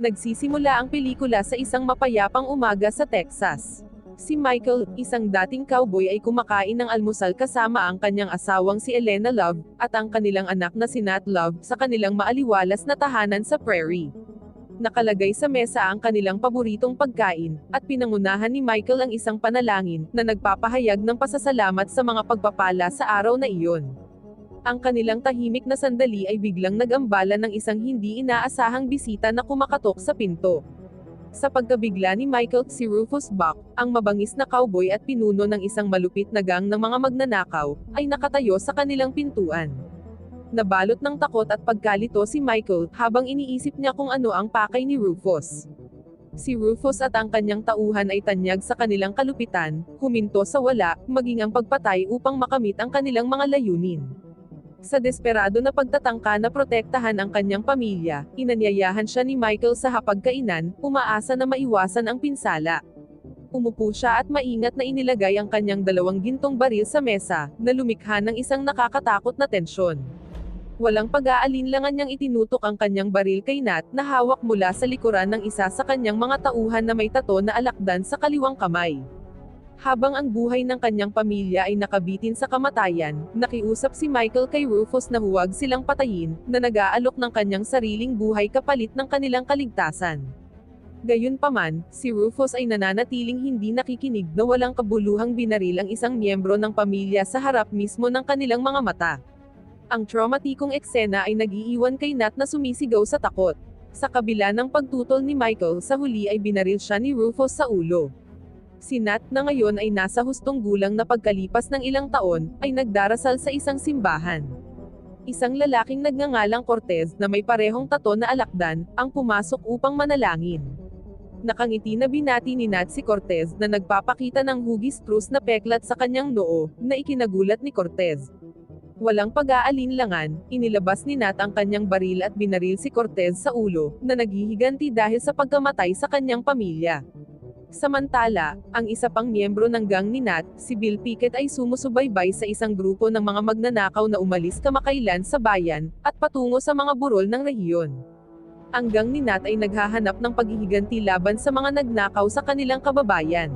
Nagsisimula ang pelikula sa isang mapayapang umaga sa Texas. Si Michael, isang dating cowboy ay kumakain ng almusal kasama ang kanyang asawang si Elena Love, at ang kanilang anak na si Nat Love, sa kanilang maaliwalas na tahanan sa prairie. Nakalagay sa mesa ang kanilang paboritong pagkain, at pinangunahan ni Michael ang isang panalangin, na nagpapahayag ng pasasalamat sa mga pagpapala sa araw na iyon. Ang kanilang tahimik na sandali ay biglang nagambala ng isang hindi inaasahang bisita na kumakatok sa pinto. Sa pagkabigla ni Michael, si Rufus Buck, ang mabangis na cowboy at pinuno ng isang malupit na gang ng mga magnanakaw, ay nakatayo sa kanilang pintuan. Nabalot ng takot at pagkalito si Michael, habang iniisip niya kung ano ang pakay ni Rufus. Si Rufus at ang kanyang tauhan ay tanyag sa kanilang kalupitan, huminto sa wala, maging ang pagpatay upang makamit ang kanilang mga layunin. Sa desperado na pagtatangka na protektahan ang kanyang pamilya, inanyayahan siya ni Michael sa hapagkainan, umaasa na maiwasan ang pinsala. Umupo siya at maingat na inilagay ang kanyang dalawang gintong baril sa mesa, na lumikha ng isang nakakatakot na tensyon. Walang pag-aalinlangan niyang itinutok ang kanyang baril kay Nat, na hawak mula sa likuran ng isa sa kanyang mga tauhan na may tato na alakdan sa kaliwang kamay. Habang ang buhay ng kanyang pamilya ay nakabitin sa kamatayan, nakiusap si Michael kay Rufus na huwag silang patayin, na nag-aalok ng kanyang sariling buhay kapalit ng kanilang kaligtasan. Gayunpaman, si Rufus ay nananatiling hindi nakikinig na walang kabuluhang binaril ang isang miyembro ng pamilya sa harap mismo ng kanilang mga mata. Ang traumatikong eksena ay nag-iiwan kay Nat na sumisigaw sa takot. Sa kabila ng pagtutol ni Michael sa huli ay binaril siya ni Rufus sa ulo. Si Nat na ngayon ay nasa hustong gulang na pagkalipas ng ilang taon, ay nagdarasal sa isang simbahan. Isang lalaking nagngangalang Cortez na may parehong tato na alakdan, ang pumasok upang manalangin. Nakangiti na binati ni Nat si Cortez na nagpapakita ng hugis krus na peklat sa kanyang noo, na ikinagulat ni Cortez. Walang pag-aalinlangan, inilabas ni Nat ang kanyang baril at binaril si Cortez sa ulo, na naghihiganti dahil sa pagkamatay sa kanyang pamilya. Samantala, ang isa pang miyembro ng gang ni Nat, si Bill Pickett ay sumusubaybay sa isang grupo ng mga magnanakaw na umalis kamakailan sa bayan, at patungo sa mga burol ng rehiyon. Ang gang ni Nat ay naghahanap ng paghihiganti laban sa mga nagnakaw sa kanilang kababayan.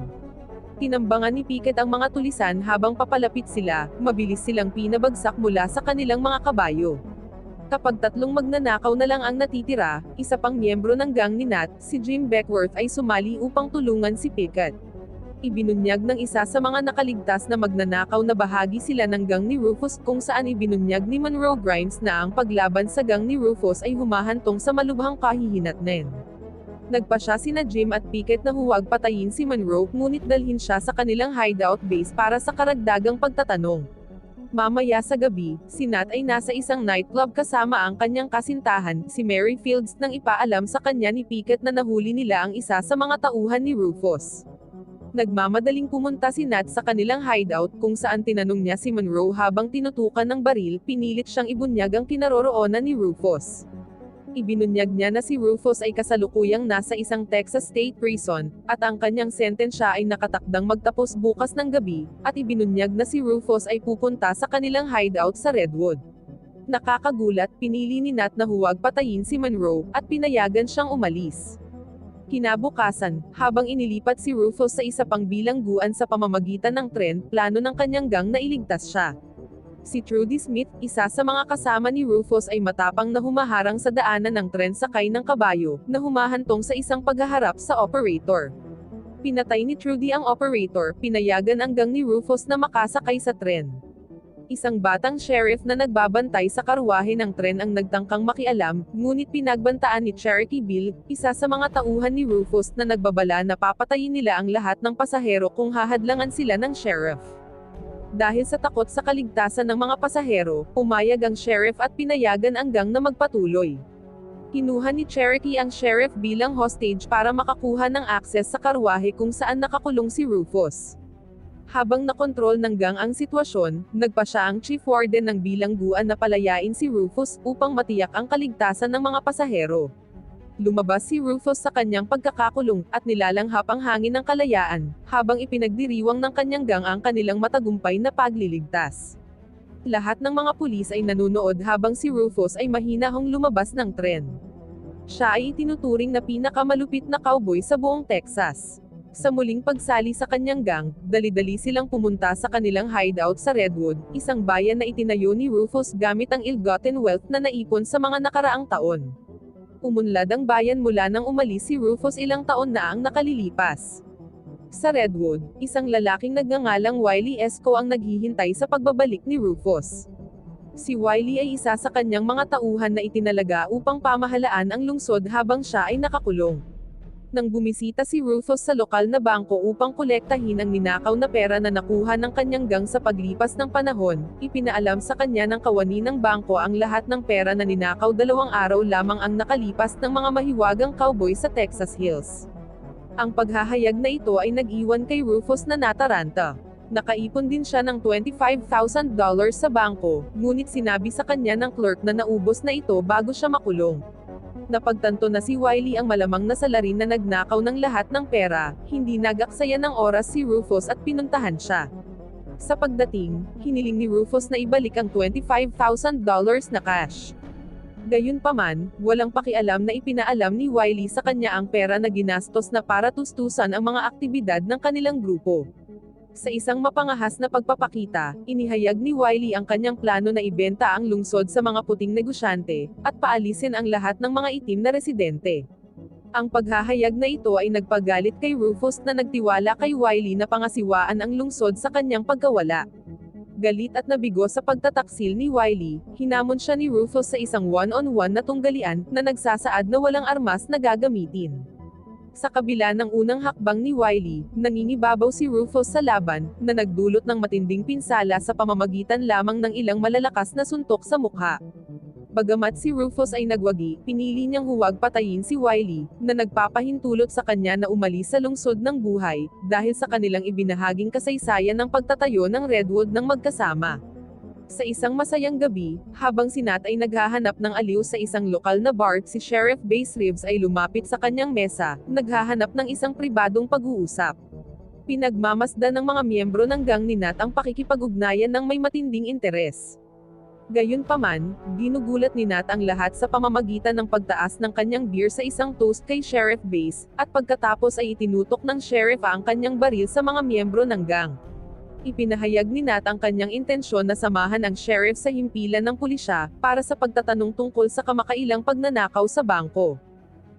Tinambangan ni Pickett ang mga tulisan habang papalapit sila, mabilis silang pinabagsak mula sa kanilang mga kabayo. Kapag tatlong magnanakaw na lang ang natitira, isa pang miyembro ng gang ni Nat, si Jim Beckworth ay sumali upang tulungan si Pickett. Ibinunyag ng isa sa mga nakaligtas na magnanakaw na bahagi sila ng gang ni Rufus kung saan ibinunyag ni Monroe Grimes na ang paglaban sa gang ni Rufus ay humahantong sa malubhang kahihinatnen. Nagpa siya sina Jim at Pickett na huwag patayin si Monroe ngunit dalhin siya sa kanilang hideout base para sa karagdagang pagtatanong. Mamaya sa gabi, si Nat ay nasa isang nightclub kasama ang kanyang kasintahan, si Mary Fields, nang ipaalam sa kanya ni Pickett na nahuli nila ang isa sa mga tauhan ni Rufus. Nagmamadaling pumunta si Nat sa kanilang hideout kung saan tinanong niya si Monroe habang tinutukan ng baril, pinilit siyang ibunyag ang kinaroroonan ni Rufus. Ibinunyag niya na si Rufus ay kasalukuyang nasa isang Texas State Prison, at ang kanyang sentensya ay nakatakdang magtapos bukas ng gabi, at ibinunyag na si Rufus ay pupunta sa kanilang hideout sa Redwood. Nakakagulat, pinili ni Nat na huwag patayin si Monroe, at pinayagan siyang umalis. Kinabukasan, habang inilipat si Rufus sa isa pang bilangguan sa pamamagitan ng tren, plano ng kanyang gang na iligtas siya. Si Trudy Smith, isa sa mga kasama ni Rufus ay matapang na humaharang sa daanan ng tren sakay ng kabayo, na humahantong sa isang paghaharap sa operator. Pinatay ni Trudy ang operator, pinayagan ang gang ni Rufus na makasakay sa tren. Isang batang sheriff na nagbabantay sa karwahe ng tren ang nagtangkang makialam, ngunit pinagbantaan ni Cherokee Bill, isa sa mga tauhan ni Rufus na nagbabala na papatayin nila ang lahat ng pasahero kung hahadlangan sila ng sheriff. Dahil sa takot sa kaligtasan ng mga pasahero, pumayag ang sheriff at pinayagan ang gang na magpatuloy. Kinuha ni Cherokee ang sheriff bilang hostage para makakuha ng akses sa karwahe kung saan nakakulong si Rufus. Habang nakontrol ng gang ang sitwasyon, nagpa siya ang chief warden ng bilangguan na palayain si Rufus upang matiyak ang kaligtasan ng mga pasahero. Lumabas si Rufus sa kanyang pagkakakulong, at nilalanghap ang hangin ng kalayaan, habang ipinagdiriwang ng kanyang gang ang kanilang matagumpay na pagliligtas. Lahat ng mga pulis ay nanunood habang si Rufus ay mahinahong lumabas ng tren. Siya ay itinuturing na pinakamalupit na cowboy sa buong Texas. Sa muling pagsali sa kanyang gang, dali-dali silang pumunta sa kanilang hideout sa Redwood, isang bayan na itinayo ni Rufus gamit ang ill-gotten wealth na naipon sa mga nakaraang taon. Umunlad ang bayan mula nang umalis si Rufus ilang taon na ang nakalilipas. Sa Redwood, isang lalaking nagngangalang Wiley Esco ang naghihintay sa pagbabalik ni Rufus. Si Wiley ay isa sa kanyang mga tauhan na itinalaga upang pamahalaan ang lungsod habang siya ay nakakulong nang bumisita si Rufus sa lokal na bangko upang kolektahin ang ninakaw na pera na nakuha ng kanyang gang sa paglipas ng panahon, ipinaalam sa kanya ng kawani ng bangko ang lahat ng pera na ninakaw dalawang araw lamang ang nakalipas ng mga mahiwagang cowboy sa Texas Hills. Ang paghahayag na ito ay nag-iwan kay Rufus na nataranta. Nakaipon din siya ng $25,000 sa bangko, ngunit sinabi sa kanya ng clerk na naubos na ito bago siya makulong. Napagtanto na si Wiley ang malamang na salarin na nagnakaw ng lahat ng pera, hindi nagaksaya ng oras si Rufus at pinuntahan siya. Sa pagdating, hiniling ni Rufus na ibalik ang $25,000 na cash. Gayunpaman, walang pakialam na ipinaalam ni Wiley sa kanya ang pera na ginastos na para tustusan ang mga aktibidad ng kanilang grupo. Sa isang mapangahas na pagpapakita, inihayag ni Wiley ang kanyang plano na ibenta ang lungsod sa mga puting negosyante, at paalisin ang lahat ng mga itim na residente. Ang paghahayag na ito ay nagpagalit kay Rufus na nagtiwala kay Wiley na pangasiwaan ang lungsod sa kanyang pagkawala. Galit at nabigo sa pagtataksil ni Wiley, hinamon siya ni Rufus sa isang one-on-one -on -one na tunggalian na nagsasaad na walang armas na gagamitin. Sa kabila ng unang hakbang ni Wiley, nangingibabaw si Rufus sa laban, na nagdulot ng matinding pinsala sa pamamagitan lamang ng ilang malalakas na suntok sa mukha. Bagamat si Rufus ay nagwagi, pinili niyang huwag patayin si Wiley, na nagpapahintulot sa kanya na umalis sa lungsod ng buhay, dahil sa kanilang ibinahaging kasaysayan ng pagtatayo ng Redwood ng magkasama. Sa isang masayang gabi, habang si Nat ay naghahanap ng aliw sa isang lokal na bar, si Sheriff Base Reeves ay lumapit sa kanyang mesa, naghahanap ng isang pribadong pag-uusap. Pinagmamasdan ng mga miyembro ng gang ni Nat ang pakikipag-ugnayan ng may matinding interes. Gayunpaman, ginugulat ni Nat ang lahat sa pamamagitan ng pagtaas ng kanyang beer sa isang toast kay Sheriff Base, at pagkatapos ay itinutok ng sheriff ang kanyang baril sa mga miyembro ng gang. Ipinahayag ni Nat ang kanyang intensyon na samahan ang sheriff sa himpilan ng pulisya, para sa pagtatanong tungkol sa kamakailang pagnanakaw sa bangko.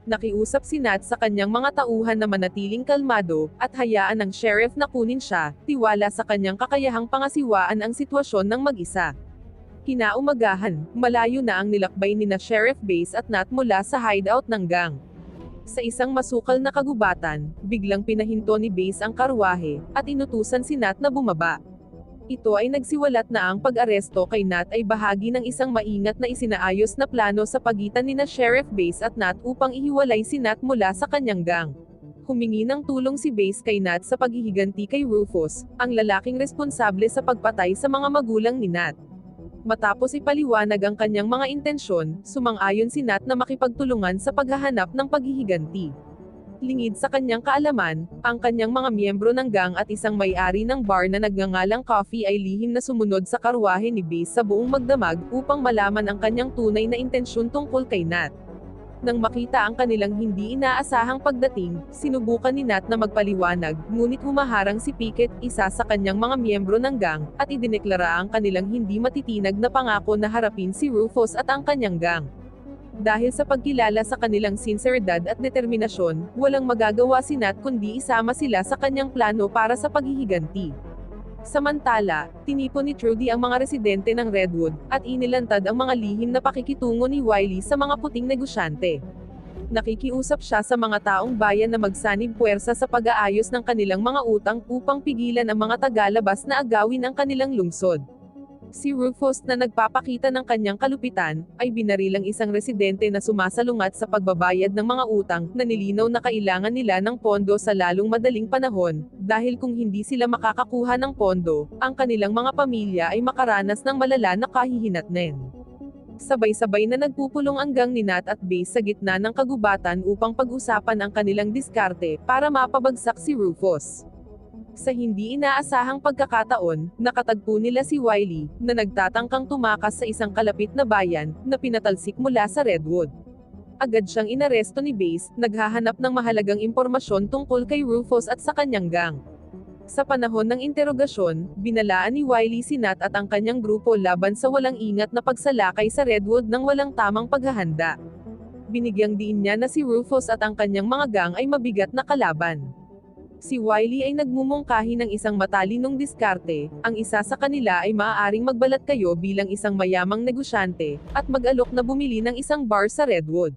Nakiusap si Nat sa kanyang mga tauhan na manatiling kalmado, at hayaan ng sheriff na kunin siya, tiwala sa kanyang kakayahang pangasiwaan ang sitwasyon ng mag-isa. Kinaumagahan, malayo na ang nilakbay ni na Sheriff Base at Nat mula sa hideout ng gang. Sa isang masukal na kagubatan, biglang pinahinto ni Base ang karwahe, at inutusan si Nat na bumaba. Ito ay nagsiwalat na ang pag-aresto kay Nat ay bahagi ng isang maingat na isinaayos na plano sa pagitan ni na Sheriff Base at Nat upang ihiwalay si Nat mula sa kanyang gang. Humingi ng tulong si Base kay Nat sa paghihiganti kay Rufus, ang lalaking responsable sa pagpatay sa mga magulang ni Nat. Matapos ipaliwanag ang kanyang mga intensyon, sumang-ayon si Nat na makipagtulungan sa paghahanap ng paghihiganti. Lingid sa kanyang kaalaman, ang kanyang mga miyembro ng gang at isang may-ari ng bar na nagngangalang Coffee ay lihim na sumunod sa karwahe ni Base sa buong magdamag upang malaman ang kanyang tunay na intensyon tungkol kay Nat. Nang makita ang kanilang hindi inaasahang pagdating, sinubukan ni Nat na magpaliwanag, ngunit humaharang si Pickett, isa sa kanyang mga miyembro ng gang, at idineklara ang kanilang hindi matitinag na pangako na harapin si Rufus at ang kanyang gang. Dahil sa pagkilala sa kanilang sinseridad at determinasyon, walang magagawa si Nat kundi isama sila sa kanyang plano para sa paghihiganti. Samantala, tinipon ni Trudy ang mga residente ng Redwood, at inilantad ang mga lihim na pakikitungo ni Wiley sa mga puting negosyante. Nakikiusap siya sa mga taong bayan na magsanib puwersa sa pag-aayos ng kanilang mga utang upang pigilan ang mga tagalabas na agawin ang kanilang lungsod. Si Rufus na nagpapakita ng kanyang kalupitan, ay binarilang isang residente na sumasalungat sa pagbabayad ng mga utang, na nilinaw na kailangan nila ng pondo sa lalong madaling panahon, dahil kung hindi sila makakakuha ng pondo, ang kanilang mga pamilya ay makaranas ng malala na kahihinatnen. Sabay-sabay na nagpupulong ang gang ni Nat at Base sa gitna ng kagubatan upang pag-usapan ang kanilang diskarte, para mapabagsak si Rufus. Sa hindi inaasahang pagkakataon, nakatagpo nila si Wiley, na nagtatangkang tumakas sa isang kalapit na bayan, na pinatalsik mula sa Redwood. agad siyang inaresto ni Base, naghahanap ng mahalagang impormasyon tungkol kay Rufus at sa kanyang gang. Sa panahon ng interogasyon, binalaan ni Wiley si Nat at ang kanyang grupo laban sa walang ingat na pagsalakay sa Redwood ng walang tamang paghahanda. Binigyang diin niya na si Rufus at ang kanyang mga gang ay mabigat na kalaban. Si Wiley ay nagmumungkahi ng isang matalinong diskarte, ang isa sa kanila ay maaaring magbalat kayo bilang isang mayamang negosyante, at mag-alok na bumili ng isang bar sa Redwood.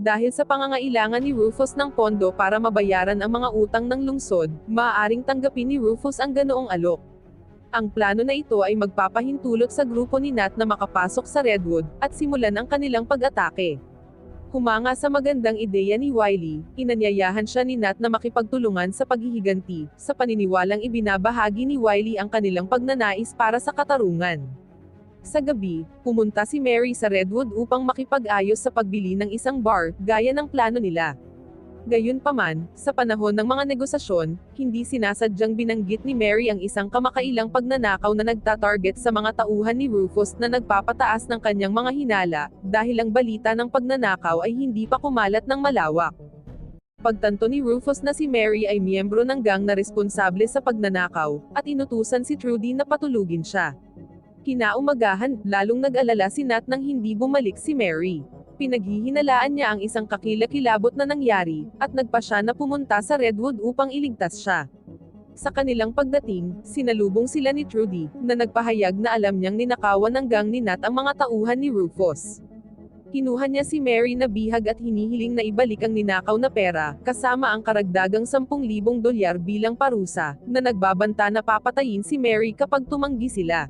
Dahil sa pangangailangan ni Rufus ng pondo para mabayaran ang mga utang ng lungsod, maaaring tanggapin ni Rufus ang ganoong alok. Ang plano na ito ay magpapahintulot sa grupo ni Nat na makapasok sa Redwood, at simulan ang kanilang pag-atake. Humanga sa magandang ideya ni Wiley, inanyayahan siya ni Nat na makipagtulungan sa paghihiganti, sa paniniwalang ibinabahagi ni Wiley ang kanilang pagnanais para sa katarungan. Sa gabi, pumunta si Mary sa Redwood upang makipag-ayos sa pagbili ng isang bar, gaya ng plano nila. Gayunpaman, sa panahon ng mga negosasyon, hindi sinasadyang binanggit ni Mary ang isang kamakailang pagnanakaw na nagtatarget sa mga tauhan ni Rufus na nagpapataas ng kanyang mga hinala, dahil ang balita ng pagnanakaw ay hindi pa kumalat ng malawak. Pagtanto ni Rufus na si Mary ay miyembro ng gang na responsable sa pagnanakaw, at inutusan si Trudy na patulugin siya. Kinaumagahan, lalong nag-alala si Nat nang hindi bumalik si Mary pinaghihinalaan niya ang isang kakilakilabot na nangyari, at nagpa siya na pumunta sa Redwood upang iligtas siya. Sa kanilang pagdating, sinalubong sila ni Trudy, na nagpahayag na alam niyang ninakawan ng gang ni Nat ang mga tauhan ni Rufus. Kinuha niya si Mary na bihag at hinihiling na ibalik ang ninakaw na pera, kasama ang karagdagang 10,000 dolyar bilang parusa, na nagbabanta na papatayin si Mary kapag tumanggi sila.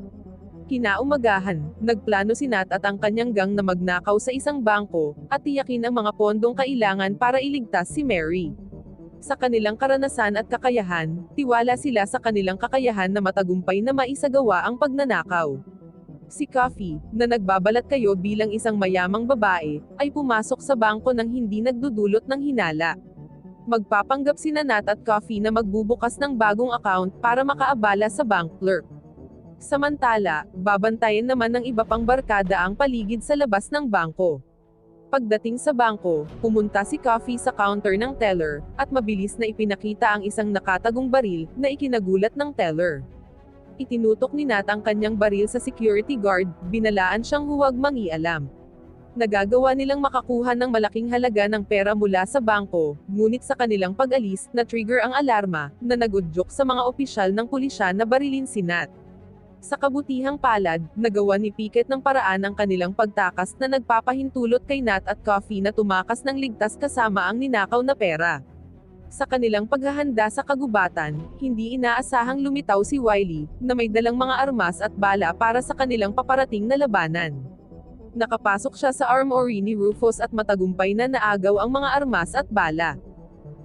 Kinaumagahan, nagplano si Nat at ang kanyang gang na magnakaw sa isang bangko, at tiyakin ang mga pondong kailangan para iligtas si Mary. Sa kanilang karanasan at kakayahan, tiwala sila sa kanilang kakayahan na matagumpay na maisagawa ang pagnanakaw. Si Coffee, na nagbabalat kayo bilang isang mayamang babae, ay pumasok sa bangko nang hindi nagdudulot ng hinala. Magpapanggap si Nat at Coffee na magbubukas ng bagong account para makaabala sa bank clerk. Samantala, babantayan naman ng iba pang barkada ang paligid sa labas ng bangko. Pagdating sa bangko, pumunta si Coffee sa counter ng teller, at mabilis na ipinakita ang isang nakatagong baril, na ikinagulat ng teller. Itinutok ni Nat ang kanyang baril sa security guard, binalaan siyang huwag mangialam. Nagagawa nilang makakuha ng malaking halaga ng pera mula sa bangko, ngunit sa kanilang pag-alis, na-trigger ang alarma, na nagudyok sa mga opisyal ng pulisya na barilin si Nat. Sa kabutihang palad, nagawa ni Pickett ng paraan ang kanilang pagtakas na nagpapahintulot kay Nat at Coffee na tumakas ng ligtas kasama ang ninakaw na pera. Sa kanilang paghahanda sa kagubatan, hindi inaasahang lumitaw si Wiley, na may dalang mga armas at bala para sa kanilang paparating na labanan. Nakapasok siya sa armory ni Rufus at matagumpay na naagaw ang mga armas at bala.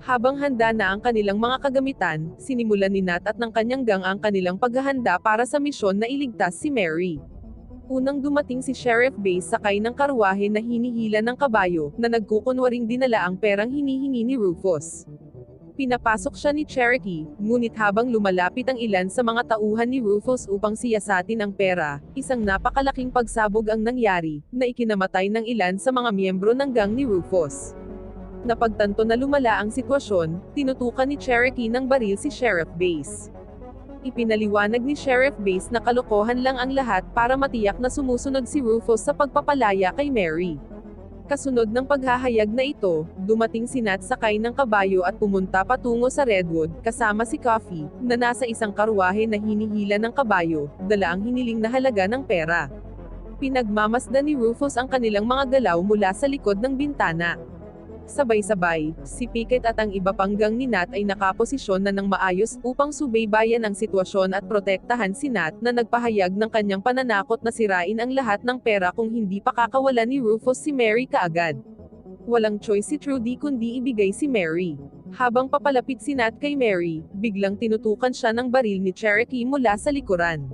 Habang handa na ang kanilang mga kagamitan, sinimulan ni Nat at ng kanyang gang ang kanilang paghahanda para sa misyon na iligtas si Mary. Unang dumating si Sheriff Base sakay ng karwahe na hinihila ng kabayo, na nagkukunwaring dinala ang perang hinihingi ni Rufus. Pinapasok siya ni Cherokee, ngunit habang lumalapit ang ilan sa mga tauhan ni Rufus upang siyasatin ang pera, isang napakalaking pagsabog ang nangyari, na ikinamatay ng ilan sa mga miyembro ng gang ni Rufus. Napagtanto na lumala ang sitwasyon, tinutukan ni Cherokee ng baril si Sheriff Base. Ipinaliwanag ni Sheriff Base na kalokohan lang ang lahat para matiyak na sumusunod si Rufus sa pagpapalaya kay Mary. Kasunod ng paghahayag na ito, dumating si Nat sakay ng kabayo at pumunta patungo sa Redwood, kasama si Coffee, na nasa isang karwahe na hinihila ng kabayo, dala ang hiniling na halaga ng pera. Pinagmamasdan ni Rufus ang kanilang mga galaw mula sa likod ng bintana. Sabay-sabay, si Pickett at ang iba pang gang ni Nat ay nakaposisyon na ng maayos upang subaybayan ang sitwasyon at protektahan si Nat na nagpahayag ng kanyang pananakot na sirain ang lahat ng pera kung hindi pa kakawalan ni Rufus si Mary kaagad. Walang choice si Trudy kundi ibigay si Mary. Habang papalapit si Nat kay Mary, biglang tinutukan siya ng baril ni Cherokee mula sa likuran.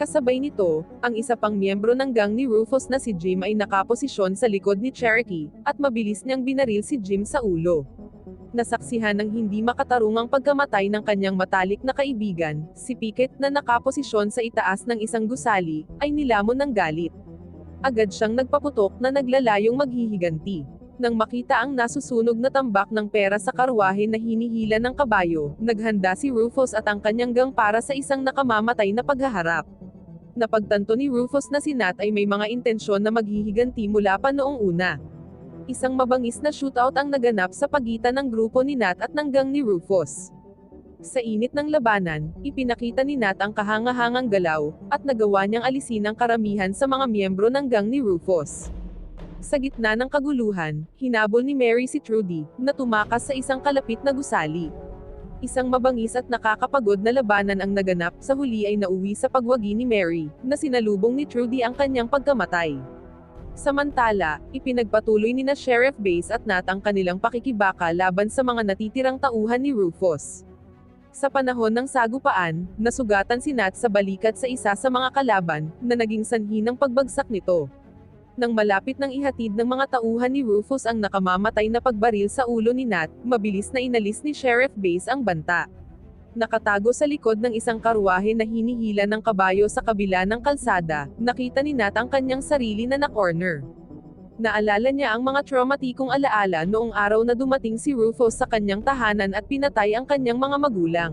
Kasabay nito, ang isa pang miyembro ng gang ni Rufus na si Jim ay nakaposisyon sa likod ni Cherokee, at mabilis niyang binaril si Jim sa ulo. Nasaksihan ng hindi makatarungang pagkamatay ng kanyang matalik na kaibigan, si Pickett na nakaposisyon sa itaas ng isang gusali, ay nilamon ng galit. Agad siyang nagpaputok na naglalayong maghihiganti. Nang makita ang nasusunog na tambak ng pera sa karwahe na hinihila ng kabayo, naghanda si Rufus at ang kanyang gang para sa isang nakamamatay na paghaharap. Napagtanto ni Rufus na si Nat ay may mga intensyon na maghihiganti mula pa noong una. Isang mabangis na shootout ang naganap sa pagitan ng grupo ni Nat at ng gang ni Rufus. Sa init ng labanan, ipinakita ni Nat ang kahangahangang galaw, at nagawa niyang alisin ang karamihan sa mga miyembro ng gang ni Rufus. Sa gitna ng kaguluhan, hinabol ni Mary si Trudy, na tumakas sa isang kalapit na gusali. Isang mabangis at nakakapagod na labanan ang naganap, sa huli ay nauwi sa pagwagi ni Mary, na sinalubong ni Trudy ang kanyang pagkamatay. Samantala, ipinagpatuloy ni na Sheriff Base at Nat ang kanilang pakikibaka laban sa mga natitirang tauhan ni Rufus. Sa panahon ng sagupaan, nasugatan si Nat sa balikat sa isa sa mga kalaban, na naging sanhi ng pagbagsak nito. Nang malapit ng ihatid ng mga tauhan ni Rufus ang nakamamatay na pagbaril sa ulo ni Nat, mabilis na inalis ni Sheriff Base ang banta. Nakatago sa likod ng isang karwahe na hinihila ng kabayo sa kabila ng kalsada, nakita ni Nat ang kanyang sarili na na-corner. Naalala niya ang mga traumatikong alaala noong araw na dumating si Rufus sa kanyang tahanan at pinatay ang kanyang mga magulang.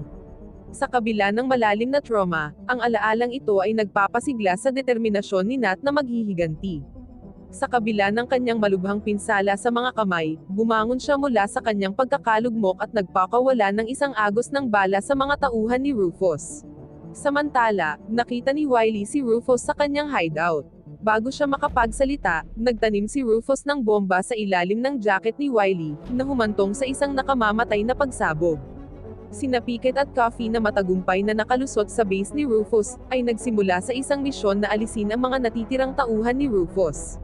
Sa kabila ng malalim na trauma, ang alaalang ito ay nagpapasigla sa determinasyon ni Nat na maghihiganti. Sa kabila ng kanyang malubhang pinsala sa mga kamay, bumangon siya mula sa kanyang pagkakalugmok at nagpakawala ng isang agos ng bala sa mga tauhan ni Rufus. Samantala, nakita ni Wiley si Rufus sa kanyang hideout. Bago siya makapagsalita, nagtanim si Rufus ng bomba sa ilalim ng jacket ni Wiley, na humantong sa isang nakamamatay na pagsabog. Sina Pickett at Coffee na matagumpay na nakalusot sa base ni Rufus, ay nagsimula sa isang misyon na alisin ang mga natitirang tauhan ni Rufus.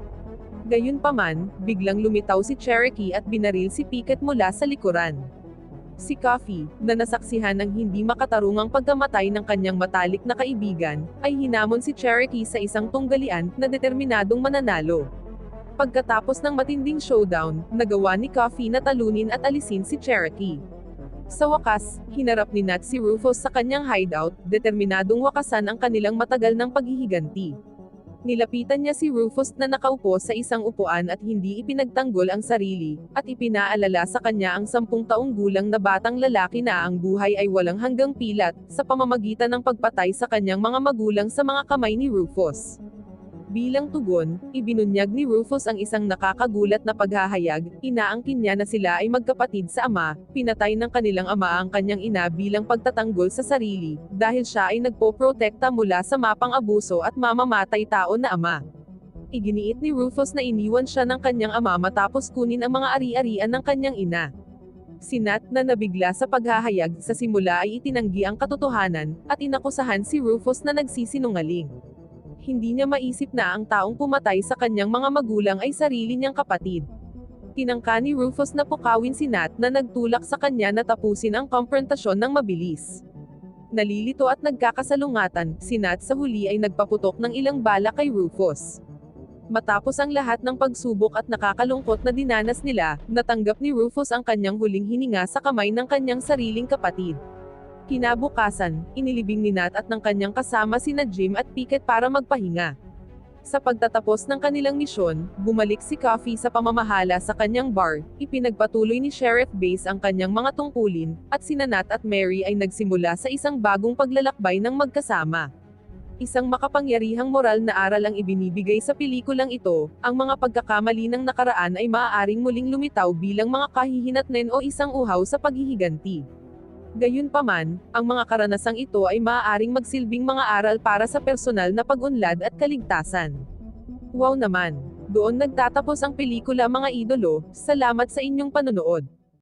Gayunpaman, biglang lumitaw si Cherokee at binaril si Pickett mula sa likuran. Si Coffee, na nasaksihan ng hindi makatarungang pagkamatay ng kanyang matalik na kaibigan, ay hinamon si Cherokee sa isang tunggalian na determinadong mananalo. Pagkatapos ng matinding showdown, nagawa ni Coffee na talunin at alisin si Cherokee. Sa wakas, hinarap ni Nat si Rufus sa kanyang hideout, determinadong wakasan ang kanilang matagal ng paghihiganti. Nilapitan niya si Rufus na nakaupo sa isang upuan at hindi ipinagtanggol ang sarili, at ipinaalala sa kanya ang sampung taong gulang na batang lalaki na ang buhay ay walang hanggang pilat, sa pamamagitan ng pagpatay sa kanyang mga magulang sa mga kamay ni Rufus. Bilang tugon, ibinunyag ni Rufus ang isang nakakagulat na paghahayag, inaangkin niya na sila ay magkapatid sa ama, pinatay ng kanilang ama ang kanyang ina bilang pagtatanggol sa sarili, dahil siya ay nagpoprotekta mula sa mapang abuso at mamamatay tao na ama. Iginiit ni Rufus na iniwan siya ng kanyang ama matapos kunin ang mga ari-arian ng kanyang ina. Si Nat na nabigla sa paghahayag sa simula ay itinanggi ang katotohanan, at inakusahan si Rufus na nagsisinungaling hindi niya maisip na ang taong pumatay sa kanyang mga magulang ay sarili niyang kapatid. Tinangka ni Rufus na pukawin si Nat na nagtulak sa kanya na tapusin ang komprontasyon ng mabilis. Nalilito at nagkakasalungatan, si Nat sa huli ay nagpaputok ng ilang bala kay Rufus. Matapos ang lahat ng pagsubok at nakakalungkot na dinanas nila, natanggap ni Rufus ang kanyang huling hininga sa kamay ng kanyang sariling kapatid. Kinabukasan, inilibing ni Nat at ng kanyang kasama sina Jim at Pickett para magpahinga. Sa pagtatapos ng kanilang misyon, bumalik si Coffee sa pamamahala sa kanyang bar, ipinagpatuloy ni Sheriff Base ang kanyang mga tungkulin, at sina Nat at Mary ay nagsimula sa isang bagong paglalakbay ng magkasama. Isang makapangyarihang moral na aral ang ibinibigay sa pelikulang ito, ang mga pagkakamali ng nakaraan ay maaaring muling lumitaw bilang mga kahihinatnen o isang uhaw sa paghihiganti. Gayunpaman, ang mga karanasang ito ay maaaring magsilbing mga aral para sa personal na pag-unlad at kaligtasan. Wow naman! Doon nagtatapos ang pelikula mga idolo, salamat sa inyong panonood.